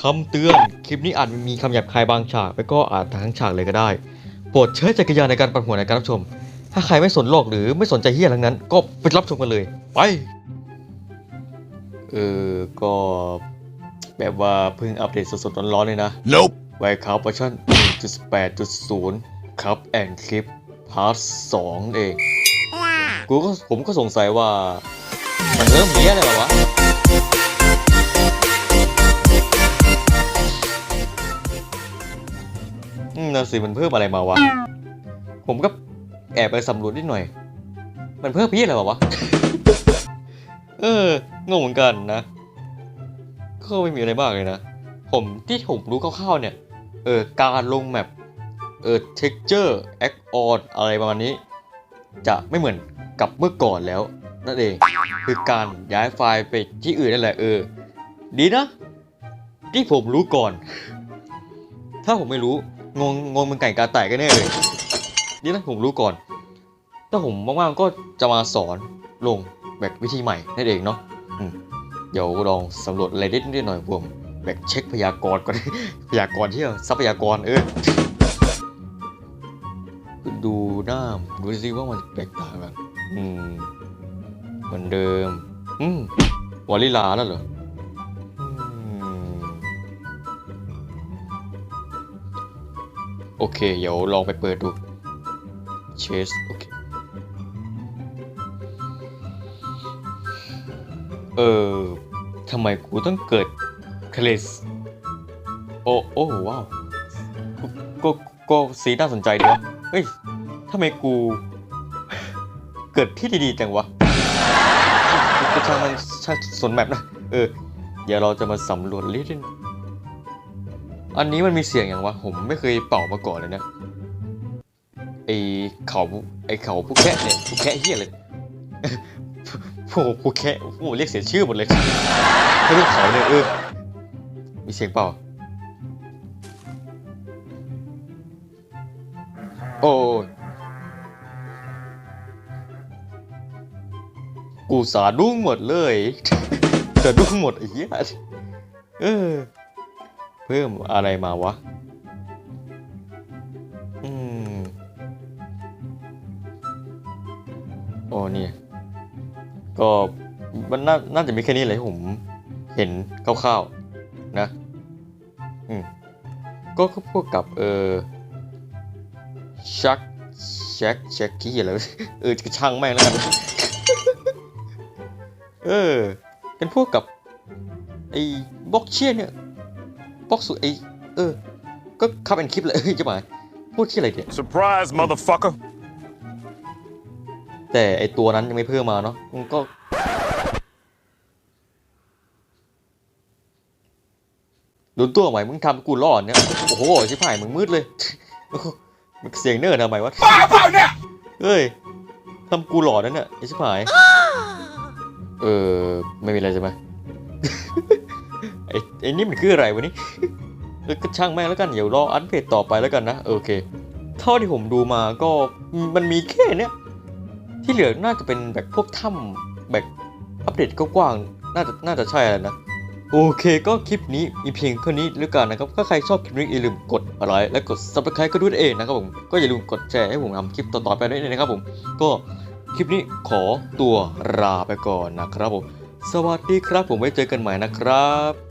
คำเตือน คลิปนี้อาจมีคำหยาบคายบางฉาก แล้วก็อาจทั้งฉากเลยก็ได้ โปรดใช้จักรยานในการปันหัวในการรับชม ถ้าใครไม่สนโลกหรือไม่สนใจเฮียทั้งนั้น ก็ไปรับชมกันเลย ไป เออ ก็แบบว่าเพิ่งอัปเดตสดๆร้อนๆเลยนะ Nope. ไวคาร์เวอร์ชัน1.8.0 ครับแอนคลิปพาร์ท2เอง กูก็ผมก็สงสัยว่า มันเริ่มมีอะไรแล้ววะ อืมนั่นสิมันเพิ่มอะไรมาวะ ผมก็แอบไปสำรวจนิดหน่อย มันเพิ่มพี่อะไรมาวะ เอองงเหมือนกันนะ ก็ไม่มีอะไรมากเลยนะ ผมที่ผมรู้คร่าวๆเนี่ย เออการลงแมปเออ texture act on อะไรประมาณนี้ จะไม่เหมือนกับเมื่อก่อนแล้วนั่นเองคือการย้ายไฟล์ไปที่อื่นนั่นแหละเออ ดีนะ ที่ผมรู้ก่อน ถ้าผมไม่รู้ งงงงมันไก่กาแตกกันแน่เลยดีนะผมรู้ก่อน ถ้าผมว่างๆก็จะมาสอนลงแบบวิธีใหม่นั่นเองเนาะเดี๋ยวลองสำรวจอะไรนิดนิดหน่อยผมแบบเช็คพยากรณ์ก่อนพยากรณ์ที่ทรัพยากรเออดูหน้าดูสิว่ามันแตกต่างกันอืมเหมือนเดิม อืมวอลลิลาแล้วเหรอ โอเค เดี๋ยวลองไปเปิดดูเชสโอเค เออทำไมกูต้องเกิดคลสโอ้โอ้ว้าวก็ก็สีน่าสนใจดีวะเฮ้ยทำไมกู เกิดที่ดีๆจังวะก็ช่างมันช่างสนแบบนะ เออ เดี๋ยวเราจะมาสำรวจลิดน อันนี้มันมีเสียงอย่างวะ ผมไม่เคยเป่ามาก่อนเลยนะ ไอเขาไอเขาผู้แคะเนี่ยผู้แคะเฮียเลยโอ้ผู้แคะโอ้เรียกเสียชื่อหมดเลยไม่รู้เขาเนี่ยเออ มีเสียงเป่า โอ้กูสาดุ้งหมดเลยสะดุ้งหมดไอ้เหี้ยเออ พิ่มอะไรมาวะ อืม โอ้เนี่ยก็มันน่าน่าจะมีแค่นี้เลยผมเห็นคร่าวๆ นะ อืม ก็พวกกับ เออ ชักแช็กแช็กกี้อะไรเออจะช่างแม่งแล้วกันเออ เป็นพวกกับ ไอ้บล็อกเชียเนี่ย บล็อกสุไอ้เออ ก็คับเป็นคลิปเลยเอ้ยจะหมายพูดที่อะไรเนี่ย Surprise, motherfucker. แต่ไอตัวนั้นยังไม่เพิ่มมาเนาะมันก็ดูตัวใหม่มึงทำกูรอดเนี่ย โอ้โห ชิบหายมึงมืดเลยโอ้โหมึงเสียงเนิร์ดทำไมวะเฮ้ยทำกูหลอนนั่นเนี่ยไอชิบหาย เออ ไม่มีอะไรใช่ไหม ไอไอนี่มันคืออะไรวะนี่เออก็ช่างแม่งแล้วกันเดี๋ยวรออันเพจต่อไปแล้วกันนะโอเค เท่าที่ผมดูมาก็มันมีแค่เนี้ยที่เหลือน่าจะเป็นแบบพวกถ้ำแบบอัปเดตกว้างๆน่าจะน่าจะใช่แล้วนะโอเคก็คลิปนี้มีเพียงเท่านี้แล้วกันนะครับถ้าใครชอบคลิปนี้อย่าลืมกดไลค์และกด subscribe ก็ด้วยเองนะครับผมก็อย่าลืมกดแชร์ให้ผมทำคลิปต่อๆไปด้วยนะครับผมก็คลิปนี้ขอตัวลาไปก่อนนะครับผมสวัสดีครับผมไว้เจอกันใหม่นะครับ